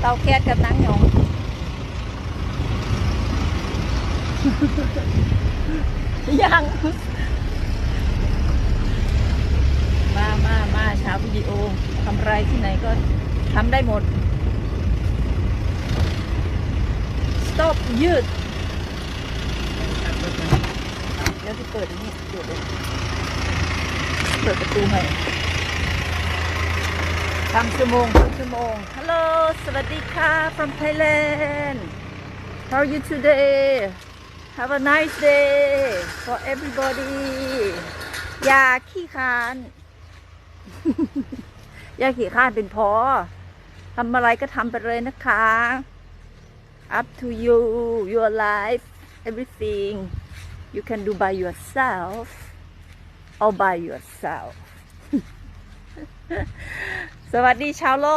เตาแก๊สกับนางหยองยังมามามาเช้าวิดีโอทำไรที่ไหนก็ทำได้หมด stop ยืด เดี๋ยวที่เปิดนี่เดี๋ยวเดี๋ยเปิดประตูให้ ทำชั่วโมงครึ่งชั่วโมง Hello สวัสดีค่ะ from Thailand How are you today Have a nice day for everybody อย่าขี้คานอย่าขี้คานเป็นพอทำอะไรก็ทำไปเลยนะคะ up to you your life everything you can do by yourself all by yourself สวัสดีชาวโลก